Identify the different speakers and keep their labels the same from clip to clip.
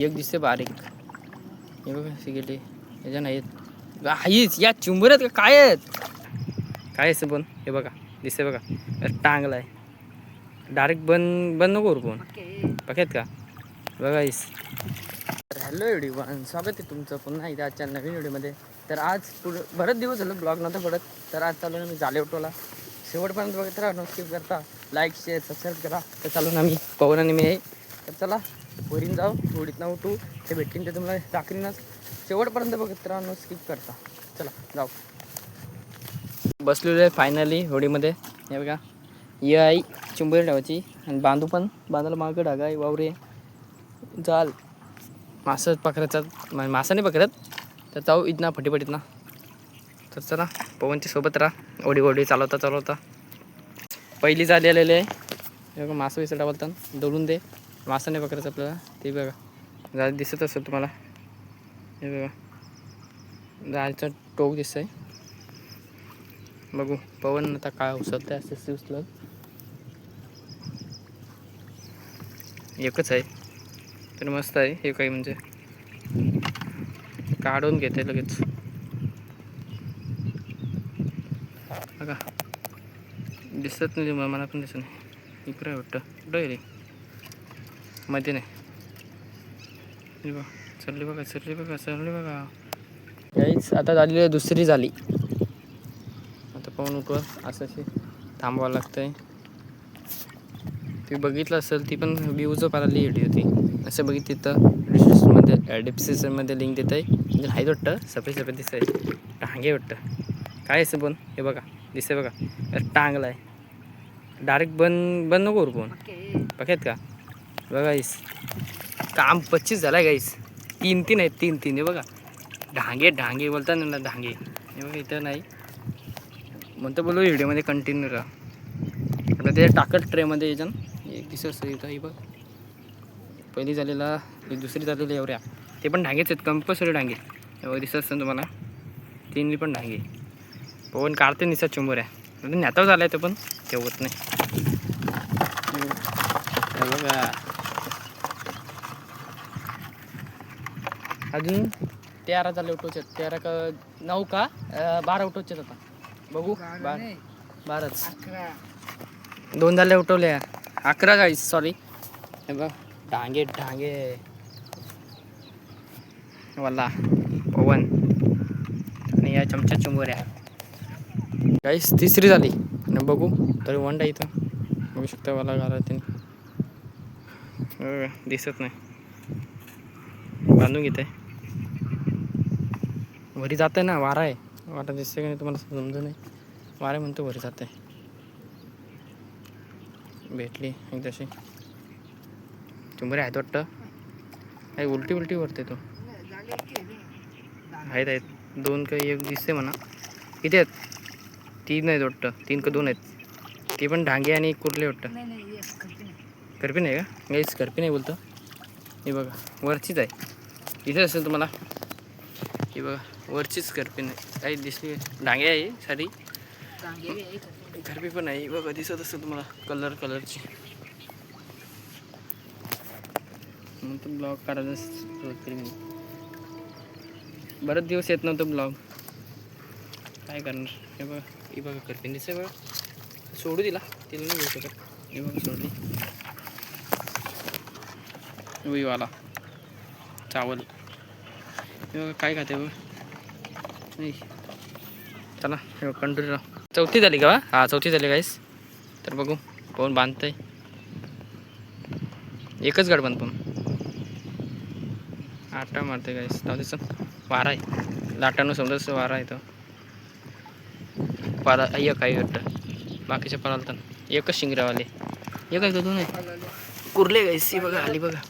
Speaker 1: एक दिसते बारीक. हे बघा सिगेटी याच्या नाहीत आईच या चुंबऱ्यात का? काय आहेत? काय असं पण? हे बघा दिसते बघा. टांगला आहे. डायरेक्ट बंद बंद नको उरकून पकेत का? बघा इस. हॅलो एवढी स्वागत आहे तुमचं पुन्हा एकदा आजच्या नवीन व्हिडिओमध्ये. तर आज पुढं बरेच दिवस झालं ब्लॉग नव्हता पडत. तर आज चालू ना मी जाले उठवला शेवटपर्यंत बघत राहा नोटिफ करता. लाईक शेअर सबस्क्राईब करा. तर चालू ना मी पवन आणि मी आहे. तर चला वरीन जाऊ होडीत ना उठू ते भेटतील ते तुम्हाला दाखवीनच शेवटपर्यंत बघत राहणं स्किप करता. चला जाऊ. बसलेलो आहे फायनली होडीमध्ये. हे बघा. ये आई चिंबोरी ठेवायची आणि बांधू पण बांधायला मागं डागा आहे वावरे. जाल. मासं पकडायचा मा- म्हणजे मासा नाही पकडत. तर जाऊ इथना फटीफटीत ना. तर चला पवनच्या सोबत राहा. ओढी ओढी चालवता चालवता. पहिली जाली आलेली आहे. हे बघा मासं विसरला बोलतात दळून दे. मासा नाही पकडायचं आपल्याला. ते बघा. जाळ दिसत असेल तुम्हाला. हे बघा. जाळीचं टोक दिसत आहे बघू. पवन आता काय उचलतं आहे असं उचलत. एकच आहे. तर मस्त आहे. हे काही म्हणजे काढून घेते लगेच. बघा. दिसत नाही मला मला पण दिसत नाही. इकडे आहे वाटतं. कुठं रे? मध्ये नाही. बघा चढली बघा चढली बघा चढली बघा. याहीच आता झालेली आहे दुसरी झाली. आता पाहून उठवत असं असे थांबावं लागतंय. ती बघितलं असेल ती पण व्ह्यूज पाहिली एडी होती असं बघित तिथं डिस्क्रिप्शनमध्ये डिस्क्रिप्शनमध्ये लिंक देत आहे म्हणजे आहे वाटतं सफेद सफेद दिसत आहे टांगे वाटतं. काय असं पण? हे बघा दिसते बघा. टांगला आहे डायरेक्ट बंद बंद नको पण बघायत का? बघा गाईस काम पच्चीस झाला गाईस तीन तीन आहेत तीन तीन. हे बघा. ढांगे ढांगे बोलता ना ढांगे. हे बघा इथं नाही. म्हणतो बोलू व्हिडिओमध्ये कंटिन्यू राहा. आता ते टाकत ट्रेमध्ये याच्यानं एक दिसत असतं इथं हे बघ. पहिली झालेला दुसरी झालेली एवढ्या. ते पण ढांगेच आहेत कंपल्सरी डांगे एवढं दिसत असतं तुम्हाला. तीन पण ढांगे. पवन काढते निसत चुंबऱ्या. म्हणजे नेताव झाला आहे तो पण. ते नाही. हे बघा. अजून? तेरा झाले उठवचे तेरा का नऊ का? अं, बारा उठवचे आता. बघू. बारा बाराच. दोन झाले उठवले. अकरा गाईस सॉरी हे बघ. डांगे डांगे. वाला पवन. आणि या चमच्या चुंबऱ्या. गाईस तिसरी झाली. आणि बघू. तरी वंडा इथं. बघू शकता मला घरात दिसत नाही. बांधून घेते. वरी जात आहे ना वारा आहे. वारा दिसते का नाही तुम्हाला समजून नाही. वारा म्हणतो वरी जात आहे भेटली एकदाशी. तशी चुंबरे आहेत वाटतं? काही उलटी उलटी वरते तो. आहेत आहेत. दोन का एक दिसते म्हणा. किती आहेत? तीन आहेत वाटतं. तीन का दोन आहेत. ते पण ढांगे आणि कुर्ले वाटतं. करपी नाही का? काहीच करपी नाही बोलतो. हे बघा वरचीच आहे. इथे असेल तुम्हाला. हे बघा वरचीच करपी नाही. काही दिसली डांगे आहे सारी करपी पण आहे. बघा दिसत असेल तुम्हाला कलर कलरची नंतर ब्लॉग काढायला सुरुवात केली मी. बरेच दिवस येत नव्हतं ब्लॉग काय करणार? हे बघा हे बघा करपीन दिसते बघा. सोडू दिला तिला नाही घेऊ शकत. हे बघा सोडली. वाला चावल. काय खाते बघ. नाही चला हे बघ राहा चौथी झाली का हा चौथी झाली गाईस तर बघू कोण बांधतंय. एकच गाड बांध पण. आटा मारते गाईस जाऊ वारा आहे. लाटानं समजा वारा आहे तो. पाला एक आहे वाटतं. बाकीच्या पाला तर एकच शिंगरावाले एक आहे का दोन आहे? कुर्ले गाईस ही बघा आली बघा.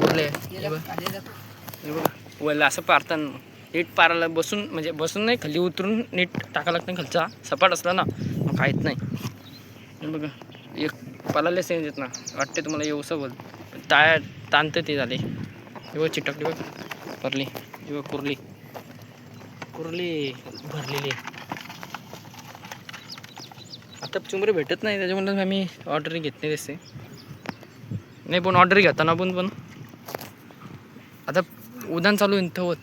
Speaker 1: कुर्ले हे बघा. असं पारताना नीट पाराला बसून म्हणजे बसून नाही खाली उतरून नीट टाका लागतं खालचा. सपाट असला ना मग काहीच नाही. बघा एक पालाले सेंज येत ना. वाटते तुम्हाला येऊसं बोल टाय तांत ते झाले. एवढं बघ चिटकली बघ. परली बघ कुर्ली. कुरली भरलेली. आहे आता चुमरे भेटत नाही त्याच्यामुळे आम्ही ऑर्डर घेत नाही तसे. नाही पण ऑर्डर घेताना पण पण. आता उदान चालू आहे तवच.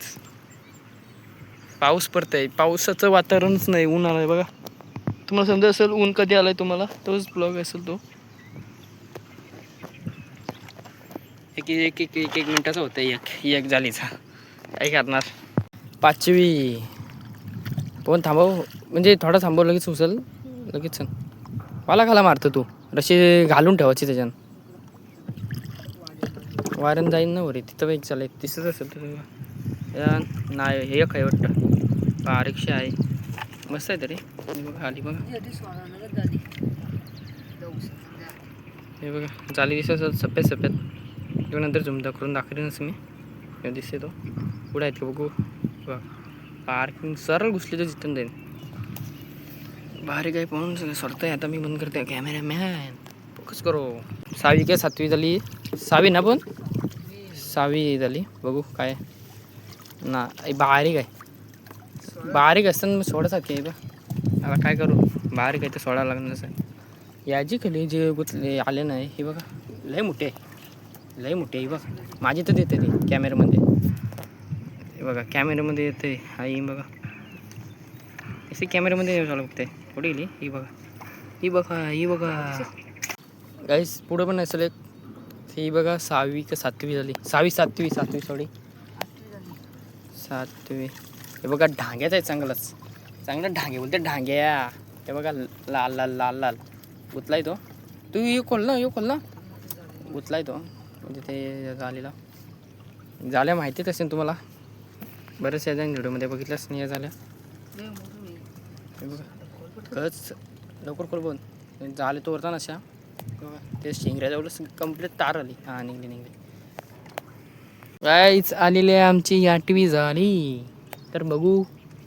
Speaker 1: पाऊस पडतंय. पावसाचं वातावरणच नाही ऊन आलं आहे बघा. तुम्हाला समजा असेल ऊन कधी आलं आहे तुम्हाला? तोच ब्लॉग असेल तो. एक एक एक एक एक मिनटाचा होतं एक एक झालीचा. काय करणार? पाचवी. पण थांबव? म्हणजे थोडा थांबव लगेच उचल. लगेच चल. मला खाला मारतो तू. रशी घालून ठेवायची त्याच्यानं. वारण जाईन ना वरी तिथं एक चालेल दिसत असेल तर या नाही हे एक आहे वाटतं. बारीकशी आहे. मस्त आहे तरी. हे बघा आली बघा. हे बघा जाली दिसत असेल सफेद सफेद. किंवा नंतर झुमदा करून दाखवेनच मी. दिसते तो. पुढे आहेत का बघू. बघा. पार्किंग सरळ घुसली तर जिथून जाईल बारीक आहे पाहून सरतंय. आता मी बंद करते कॅमेरा मॅन फोकस करो. सहावी काय सातवी झाली? सहावी ना पण? सहावी झाली. बघू काय. ना बारीक आहे. बारीक असताना मग सोडासारखी आहे बा. आता काय करू? बारीक आहे तर सोडा लागणारच आहे याची खाली जे गुतले आले नाही हे बघा. लय मोठे आहे. लय मोठे आहे हे बघा. माझी तर देते ते कॅमेऱ्यामध्ये हे बघा कॅमेऱ्यामध्ये येते. आई बघा. असे कॅमेऱ्यामध्ये झालं बघते. कुठे गेली? ही बघा. ही बघा ही बघा. गाईस पुढं पण असेल एक. ही बघा सहावी का सातवी झाली. सहावी सातवी सातवी सॉरी सातवी. हे बघा ढांग्याच आहे चांगलाच. चांगलं ढांगे बोलते ढांग्या. हे बघा लाल लाल लाल लाल. गुतलाय तो. तू ये खोल ना ये खोल ना. उतलाय तो. म्हणजे ते झालेला. झाल्या माहितीच असेल तुम्हाला. बरेच या व्हिडिओमध्ये बघितलंच नाही या झाल्या. हे बघा. खरंच लवकर खोल बोल. झाले तो वरता नशा ते शेंगऱ्याजवळच कंप्लीट तार आली. हां निघली निघली. कायच आलेली आहे आमची आठवी झाली तर बघू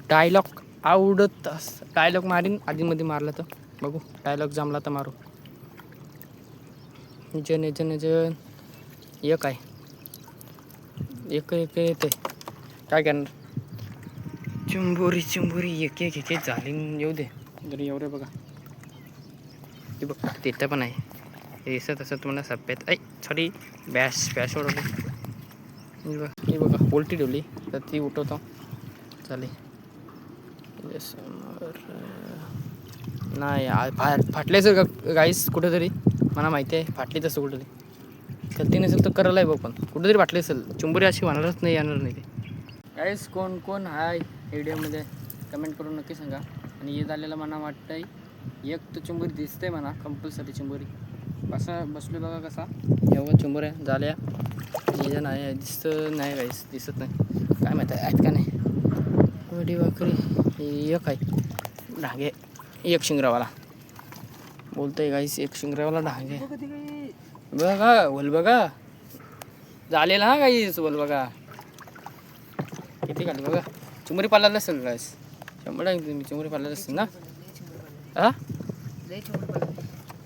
Speaker 1: डायलॉग आवडत डायलॉग मारीन आधीमध्ये मारला तर. बघू डायलॉग जमला तर मारू. जन जन जन एक आहे. एक एक येते काय करणार? चिंबोरी चिंबोरी एक एक एक झाली. येऊ दे. जरी एवढे बघा. हे बघ तिथं पण आहे. हे दिसत असं तुम्हाला सप्यात ऐ सॉरी बॅश बॅश उडवली मी बघा बघा उलटी ठेवली तर ती उठवतो चालेल नाही फाट फा फाटले सर गाईस कुठेतरी मला माहिती आहे फाटली तसं कुठेतरी ती नसेल तर करायला आहे बघ पण कुठेतरी फाटली असेल चुंबरी अशी होणारच नाही येणार नाही ते गाईस कोण कोण आहे व्हिडिओमध्ये कमेंट करून नक्की सांगा आणि हे झालेलं मला वाटतंय एक तर चुंबरी दिसते म्हणा कंपल्सरी चुंबरी बसा बसलो बघा कसा. एवढं चुंबऱ्या झाल्या हे नाही दिसत नाही काहीच दिसत नाही. काय माहिती आहे आहेत का नाही. वडी भाकरी एक आहे. ढांगे एक शिंगरावाला. बोलतोय गाईस एक शिंगरावाला ढांगे बघा बोल बघा. झालेला हा गाईस बोल बघा. किती खाली बघा. चुमरी पाळलेलं असेल गाईस. शंभर तुम्ही चुमरी पाळलेलं असेल ना? हा?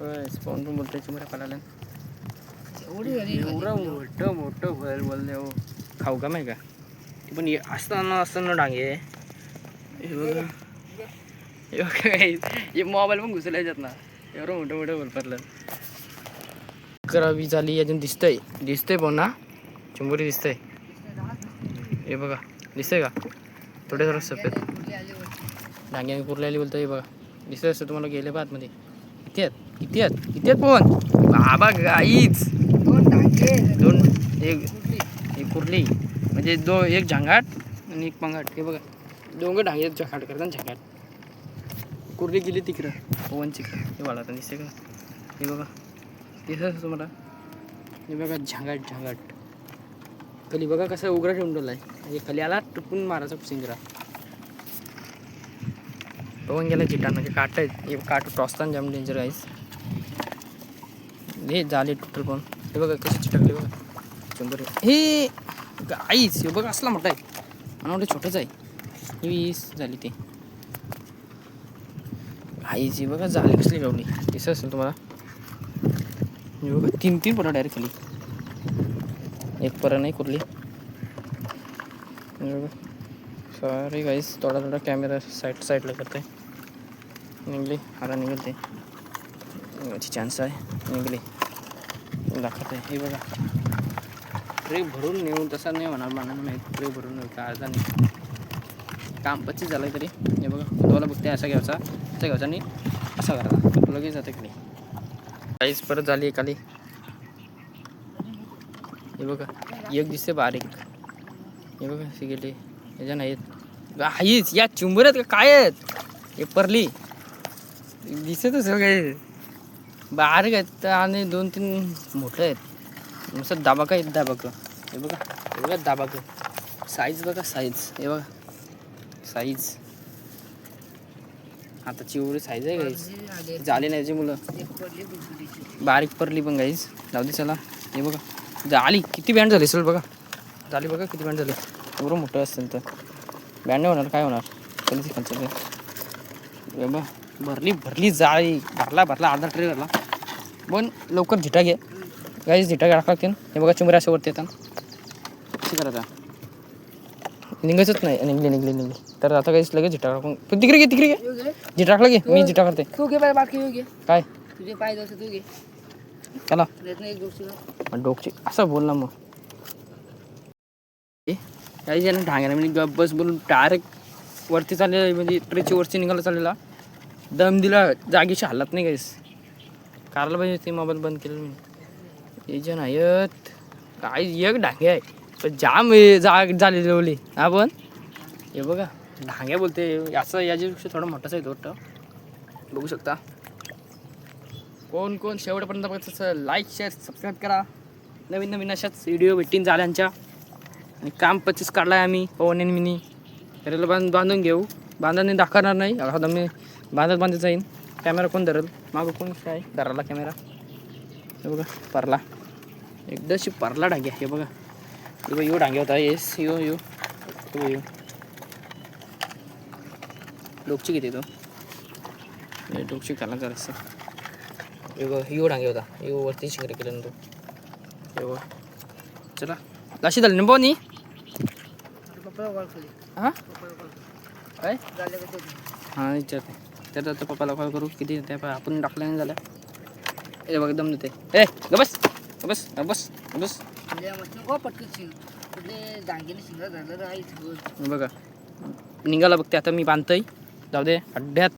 Speaker 1: पण बोलतोय चुमऱ्या पाळायला एवढं मोठं मोठं व्हायला बोलले हो. खाऊ का माहिती का? पण हे असताना असताना डांगे. हे बघा. हे हे मोबाईल पण घुसला याच्यात ना. एवढं मोठं मोठं बोलपातलं अकरावी झाली अजून दिसतंय. दिसतंय पण ना. चिंबोरी दिसतंय. हे बघा. दिसतंय का? थोडे थोडं सफेद. डांग्याने कुरलेली बोलतोय हे बघा. दिसतंय असं तुम्हाला गेले बा आतमध्ये किती आहेत? किती आहेत? किती आहेत पण बाबा गाईच दोन एक एक कुर्ली. म्हणजे दो एक झांगाट आणि एक पंगाट. हे बघा. दोघं डांगे झांगाट करतात झांगाट कुर्ली गेली तिकडं. पवन चिकडं हे वाढत दिसते का? हे बघा. दिसत तुम्हाला? हे बघा झांगाट झांगाट. खाली बघा कसं उघडा ठेवून ठेवला आहे म्हणजे हे खाली आला टुकून मारायचा सिंगरा. पवन गेला चिटा म्हणजे काट आहे हे काट टॉसताना जाम डेंजर आहेस हे झाले टोटल पण हे बघा कशी टाकले बघा. शंभर हे आईच हे बघा असला मोठा आहे. मला वाटतं छोटंच आहे. ही वीस झाली ते. आईच हे बघा झाली कसली गावली. दिसत असेल तुम्हाला? हे बघा तीन तीन परा डायरेक्ट खाली. एक परा नाही कुरली. सॉरी गाईस थोडा थोडा कॅमेरा साईड साईडला करते निघली आता निघते निघायची चान्स आहे निघली दाखवते हे बघा ट्रे भरून नेऊन तसा नाही होणार मला नाही माहीत ट्रे भरून नेऊ का अर्धा नाही काम पच्चीस झालं तरी हे बघा तुम्हाला बघते असा घ्यायचा असा घ्यायचा आणि असा करायचा लगेच जाते इकडे काहीच परत झाली एकाली हे बघा एक दिसते बारीक हे बघा अशी गेली याच्या नाहीत हाईच या चुंबऱ्यात का काय आहेत हे परली दिसतच काय बारीक आहेत आणि दोन तीन मोठे आहेत. मस्त दाबाक आहेत दाबाक. हे बघा हे बघा दाबाक. साईज बघा साईज हे बघा. साईज आता चिवडी साईज आहे गाईज झाले नाही जे मुलं. बारीक परली पण गाईज जाऊ दे चला. हे बघा. झाली. किती बँड झाली सर बघा. झाली बघा किती बँड झाली. एवढं मोठं असेल तर. बँड नाही होणार काय होणार? चल ते खालचं भरली भरली जाळी. भरला भरला. अर्धा ट्रे भरला पण लवकर झिटा घे. गाईज झिटा घ्या लागतील हे बघा चिमऱ्या अशा वरती येतात. कशी करायचा? निघायचंच नाही. निघली निघली निघली. तर आता काहीच लगेच झिटा टाकून पण तिकडे घे तिकडे घे. झिटा टाकला घे मी झिटा करते
Speaker 2: तू घे बाकी घे.
Speaker 1: काय?
Speaker 2: तुझे पाय जसं तू घे.
Speaker 1: चला. डोकची असं बोल ना मग. काही जण ढांग्याने म्हणजे गप बस बोलून डायरेक्ट वरती चाललेला म्हणजे ट्रेची वरची निघाला चाललेला. दम दिला जागेशी हल्लात नाही काहीच कारला पाहिजे ते मोबाईल बंद केलं मी. हे जण काय एक ढांगे आहे. पण जाम हे जाग झालेली ओली. हा पण? हे बघा. ढांग्या बोलते. याचं याच्यापेक्षा थोडं मोठाच आहे तो वाटतं. बघू शकता. कोण कोण शेवटपर्यंत बघत असेल लाईक शेअर सबस्क्राईब करा. नवीन नवीन अशाच व्हिडिओ भेटीन झाल्यांच्या. आणि काम पच्चीस काढला आहे आम्ही पवन आणि मिनी. रेल बांध बांधून घेऊ. बांधून दाखवणार नाही. आता मी बांधत बांधत जाईन. कॅमेरा कोण धरल? मागं कोण काय? धराला कॅमेरा. हे बघा परला. एकदाशी परला डांग्या हे बघा. हे बघा यो डांग्या होता. येस यो यो. यो यो. डोकची किती तो? डोकची खाला जरासं हे बघा यो डांगे होता. यो वरती शिंगरे केलं तो. हे बघा. चला. लाशी झाली ना बोनी
Speaker 2: नी?
Speaker 1: हां? काय? हां विचारते. तर आता पप्पाला कॉल करू. किती त्या आपण टाकल्याने झाल्या हे बघ दम देते ए ग बस ग बस ग बस ग बस.
Speaker 2: मस्त. नको पटकन शिंग. कुठले डांगेने शिंगा झालं तर आहेच
Speaker 1: हे बघा. निघाला बघते आता मी बांधतोय. जाऊ दे अड्ड्यात.